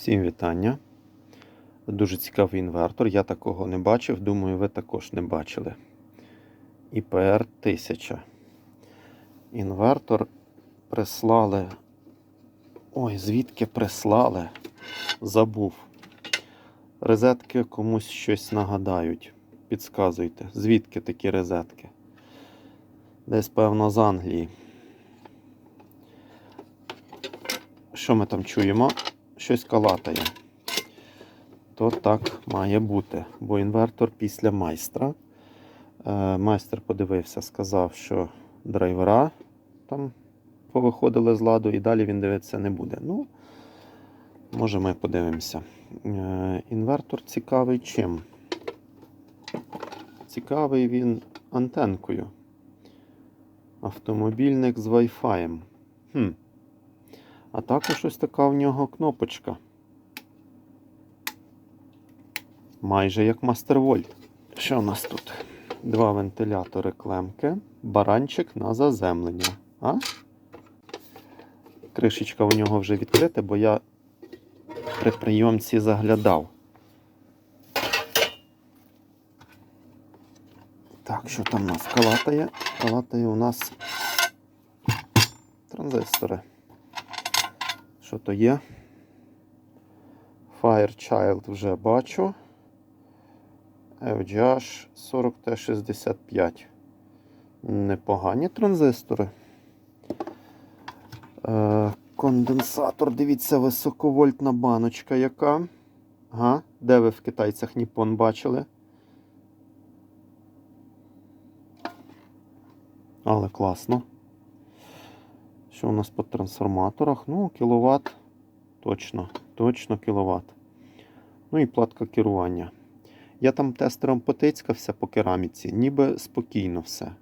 Всім вітання. Дуже цікавий інвертор. Я такого не бачив. Думаю, ви також не бачили. ІПР 1000. Інвертор прислали. Ой, звідки прислали? Забув. Розетки комусь щось нагадають. Підсказуйте, звідки такі розетки? Десь, певно, з Англії. Що ми там чуємо? Щось калатає. То так має бути. Бо інвертор після майстра. Е, майстер подивився, сказав, що драйвера там повиходили з ладу, і далі він дивитися не буде. Ну, може, ми подивимося. Е, інвертор цікавий чим? Цікавий він антенкою. Автомобільник з Wi-Fi. Хм. А також ось така в нього кнопочка. Майже як Mastervolt. Що в нас тут? Два вентилятори клемки, баранчик на заземлення. А? Кришечка у нього вже відкрита, бо я при прийомці заглядав. Так, що там у нас калатає? Калатає у нас транзистори. Що то є? Firechild вже бачу. FGH 40T65. Непогані транзистори. Е, конденсатор, дивіться, високовольтна баночка яка. Ага, де ви в китайцях Ніпон бачили? Але класно. Що у нас по трансформаторах? Ну, кіловат. Точно, точно кіловат. Ну і платка керування. Я там тестером потицькався по кераміці, ніби спокійно все.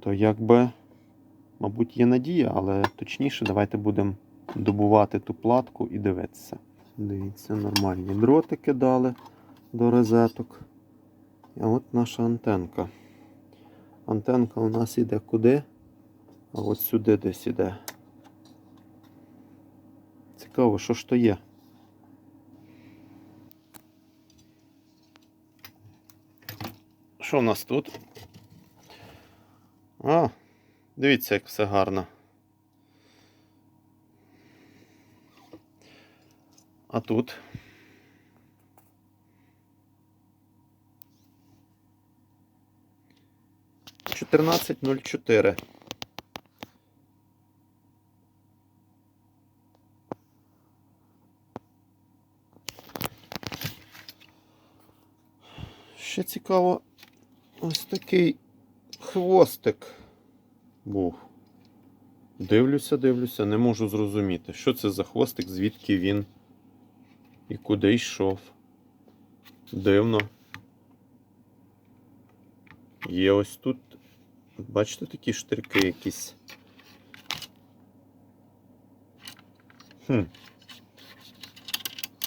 То якби, мабуть, є надія, але точніше, давайте будемо добувати ту платку і дивитися. Дивіться, нормальні дротики дали до розеток. А от наша антенка. Антенка у нас іде куди? А от сюди десь іде. Цікаво, що ж то є. Що в нас тут? А, дивіться, як все гарно. А тут? Чотирнадцять нуль чотири. Ще цікаво, ось такий хвостик був. Дивлюся, дивлюся, не можу зрозуміти, що це за хвостик, звідки він і куди йшов. Дивно. Є ось тут, бачите, такі штирки якісь. Хм.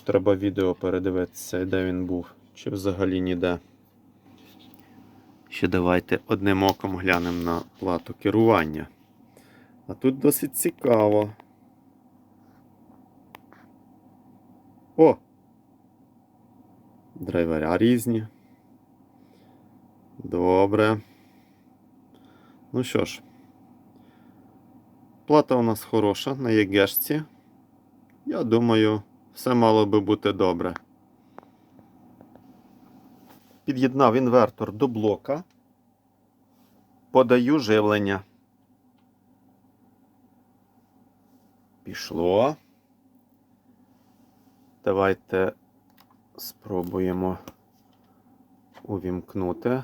Треба відео передивитися, де він був, чи взагалі ніде. Ще давайте одним оком глянемо на плату керування. А тут досить цікаво. О! Драйверя різні. Добре. Ну що ж, плата у нас хороша на ЄГЕшці. Я думаю, все мало би бути добре. Під'єднав інвертор до блока. Подаю живлення. Пішло. Давайте спробуємо увімкнути.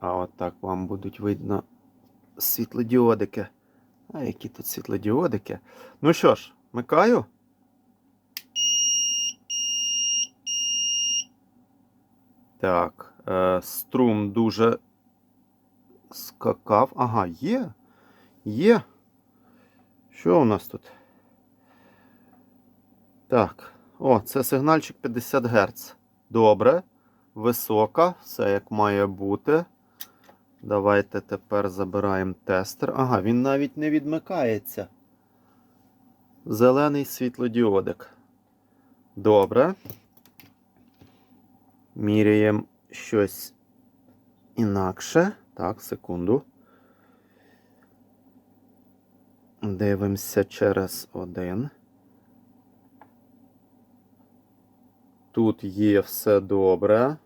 А отак вам будуть видно світлодіодики. А які тут світлодіодики? Ну що ж, микаю. Так, струм дуже скакав. Ага, є. Є. Що у нас тут? Так. О, це сигнальчик 50 Гц. Добре. Висока, все як має бути. Давайте тепер забираємо тестер. Ага, він навіть не відмикається. Зелений світлодіодик. Добре. Міряємо щось інакше. Так, секунду. Дивимося через один. Тут є все добре.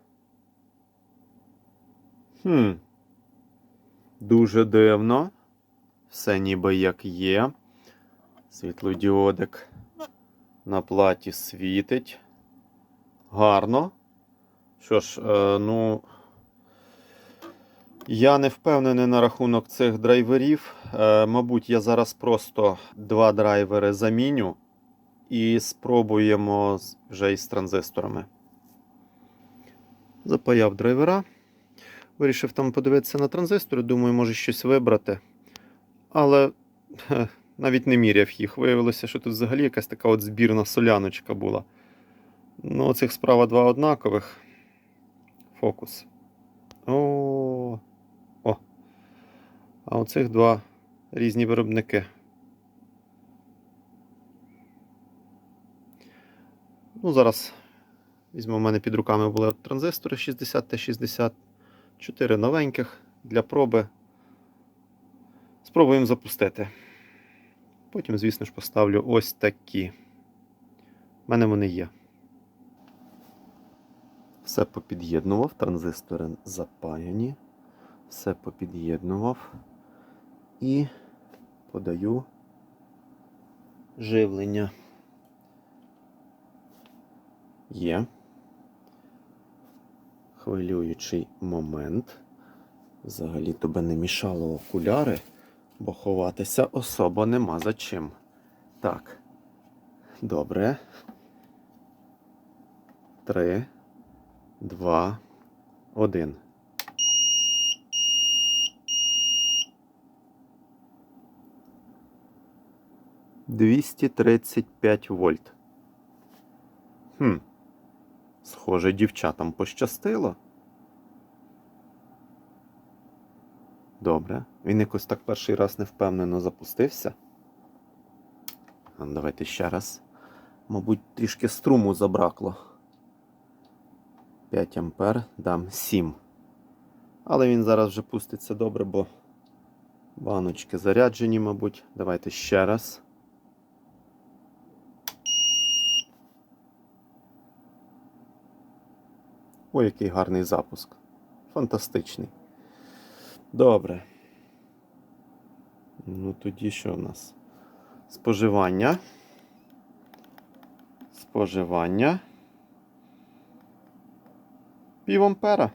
Хм. Дуже дивно. Все ніби як є. Світлодіодик на платі світить. Гарно. Що ж, е, ну. Я не впевнений на рахунок цих драйверів. Е, мабуть, я зараз просто два драйвери заміню і спробуємо вже із транзисторами. Запаяв драйвера. Вирішив там подивитися на транзистори. Думаю, може щось вибрати. Але навіть не міряв їх. Виявилося, що тут взагалі якась така от збірна соляночка була. Ну, оцих справа два однакових. Фокус. О. О. А оцих два різні виробники. Ну, зараз візьму, у мене під руками були транзистори 60 та 60. 4 новеньких для проби. Спробуємо запустити. Потім, звісно ж, поставлю ось такі. У мене вони є. Все попід'єднував, транзистори запаяні. Все попід'єднував. І подаю живлення. Є. Хвилюючий момент. Взагалі тобі не мішало окуляри, бо ховатися особо нема за чим. Так. Добре. Три, два, один. Двісті тридцять п'ять вольт. Хм. Схоже, дівчатам пощастило. Добре. Він якось так перший раз невпевнено запустився. Давайте ще раз. Мабуть, трішки струму забракло. 5 ампер, дам 7. Але він зараз вже пуститься добре, бо баночки заряджені, мабуть. Давайте ще раз. Ой, який гарний запуск. Фантастичний. Добре. Ну, тоді що в нас? Споживання. Споживання. Пів ампера.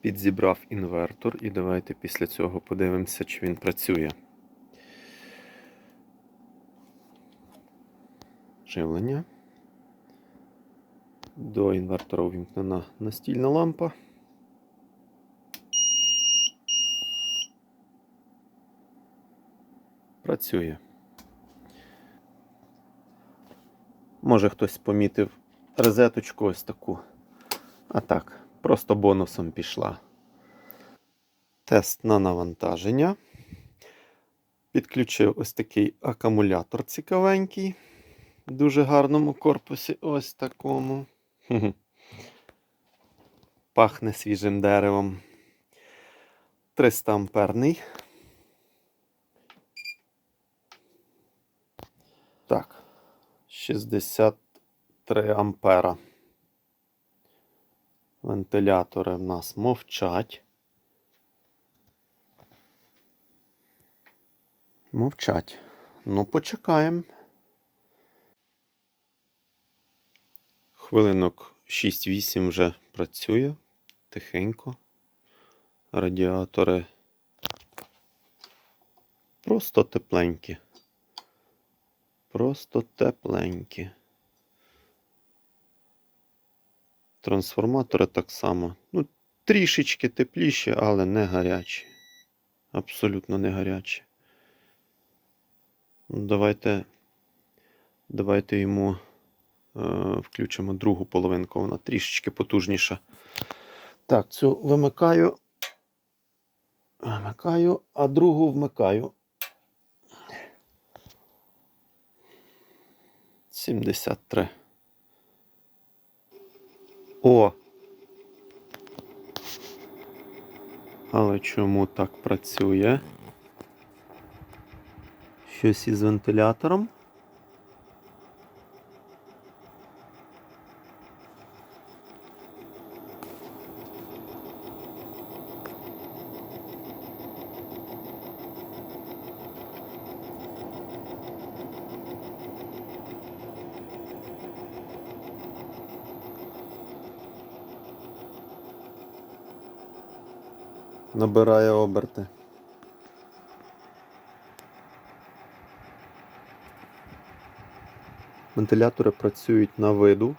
Підзібрав інвертор і давайте після цього подивимося, чи він працює. Живлення. До інвертора увімкнена настільна лампа. Працює. Може хтось помітив розеточку ось таку. А так, просто бонусом пішла. Тест на навантаження. Підключив ось такий акумулятор цікавенький. В дуже гарному корпусі. Ось такому. Пахне свіжим деревом. 300 амперний. Так. 63 ампера. Вентилятори в нас мовчать. Мовчать. Ну, почекаємо. Хвилинок 6-8 вже працює тихенько. Радіатори просто тепленькі. Просто тепленькі. Трансформатори так само. Ну, трішечки тепліші, але не гарячі. Абсолютно не гарячі. Ну, Давайте, давайте йому е, включимо другу половинку, вона трішечки потужніша. Так, цю вимикаю. Вимикаю, а другу вмикаю. 73. О! Але чому так працює? Щось із вентилятором. Набирає оберти. Вентилятори працюють на виду.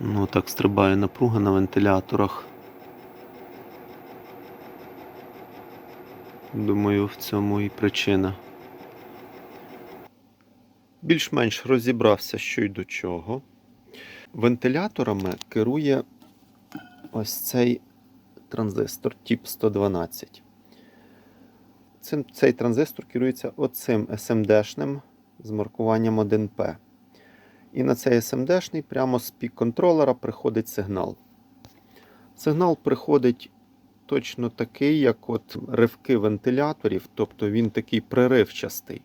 Ну, так стрибає напруга на вентиляторах. Думаю, в цьому і причина. Більш-менш розібрався, що й до чого. Вентиляторами керує ось цей транзистор тип 112. Цим, цей транзистор керується оцим SMD-шним з маркуванням 1P. І на цей SMD-шний прямо з пік-контролера приходить сигнал. Сигнал приходить точно такий, як от ривки вентиляторів, тобто він такий приривчастий.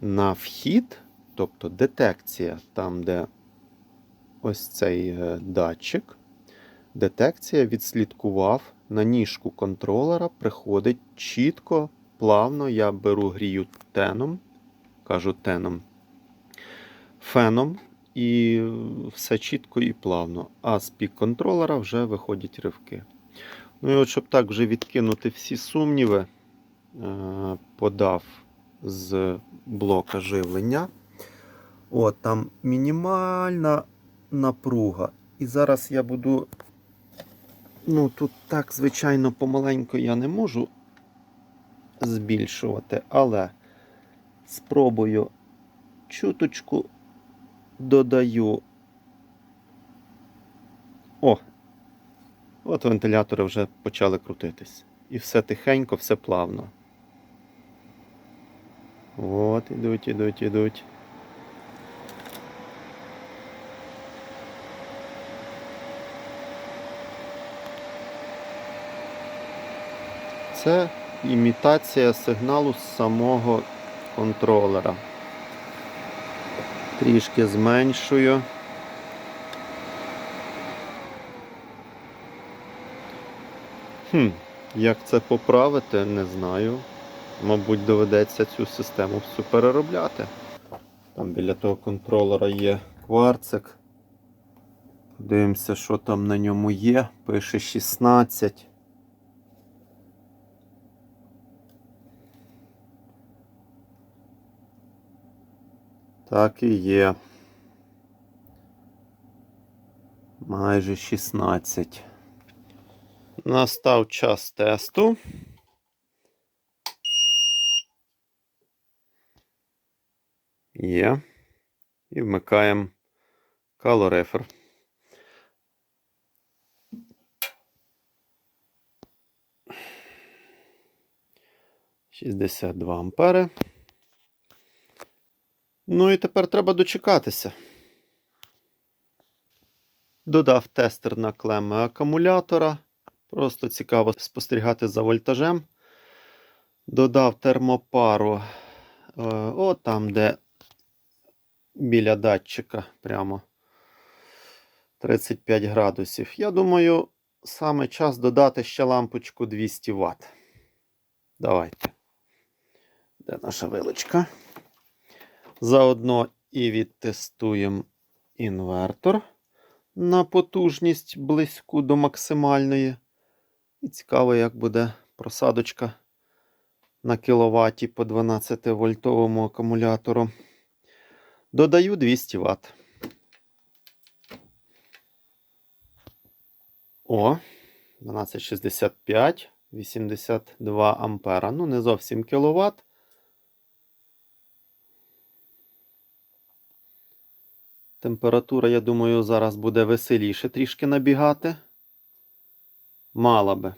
На вхід, тобто детекція, там, де ось цей е, датчик, детекція відслідкував на ніжку контролера, приходить чітко, плавно. Я беру грію теном, кажу теном, феном, і все чітко і плавно. А з пік контролера вже виходять ривки. Ну і от, щоб так вже відкинути всі сумніви, е, подав з блока живлення. От, там мінімальна напруга. І зараз я буду. Ну, тут так, звичайно, помаленько я не можу збільшувати, але спробую чуточку додаю. О! От вентилятори вже почали крутитись. І все тихенько, все плавно. От, ідуть, ідуть, ідуть. Це імітація сигналу з самого контролера. Трішки зменшую. Хм, як це поправити, не знаю. Мабуть, доведеться цю систему всю переробляти. Там біля того контролера є кварцик. Подивимося, що там на ньому є. Пише 16. Так і є. Майже 16. Настав час тесту. Є. І вмикаємо калорифер. Шістдесят два ампери. Ну і тепер треба дочекатися. Додав тестер на клеми акумулятора. Просто цікаво спостерігати за вольтажем. Додав термопару. е, О, там, де біля датчика прямо 35 градусів. Я думаю, саме час додати ще лампочку 200 Вт. Давайте. Де наша вилочка? Заодно і відтестуємо інвертор на потужність близьку до максимальної. І цікаво, як буде просадочка на кіловаті по 12 вольтовому акумулятору. Додаю 200 Вт. О, 1265, 82 ампера. Ну, не зовсім кіловат. Температура, я думаю, зараз буде веселіше трішки набігати. Мала би.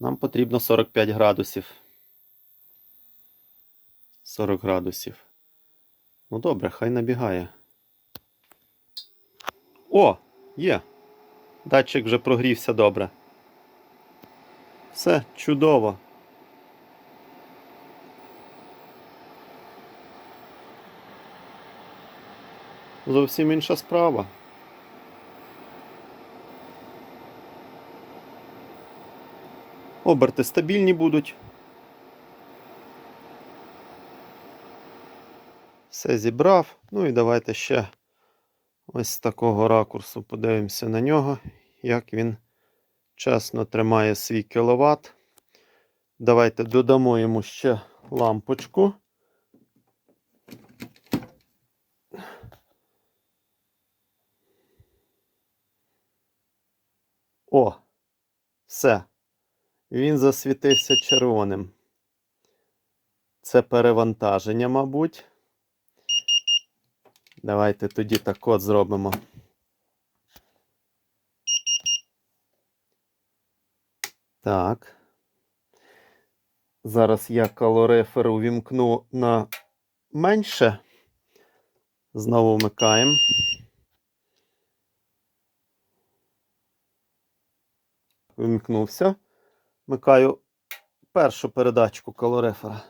Нам потрібно 45 градусів. 40 градусів. Ну добре, хай набігає. О, є. Датчик вже прогрівся добре. Все чудово. Зовсім інша справа. Оберти стабільні будуть. Все зібрав. Ну і давайте ще ось з такого ракурсу подивимося на нього, як він чесно тримає свій кіловат. Давайте додамо йому ще лампочку. О, все. Він засвітився червоним. Це перевантаження, мабуть. Давайте тоді так от зробимо. Так. Зараз я калорифер увімкну на менше. Знову вмикаємо. Вимкнувся. Вмикаю першу передачку калорифера.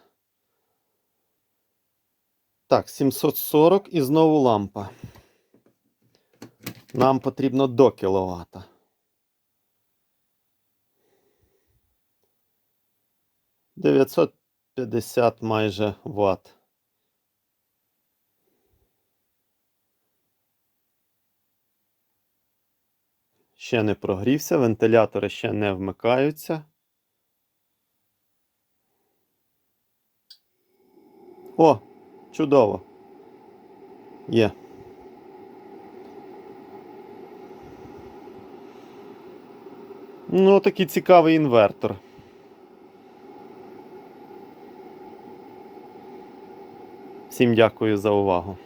Так, 740 і знову лампа. Нам потрібно до кіловата. Дев'ятсот майже ватт. Ще не прогрівся, вентилятори ще не вмикаються. О, чудово. Є. Ну, такий цікавий інвертор. Всім дякую за увагу.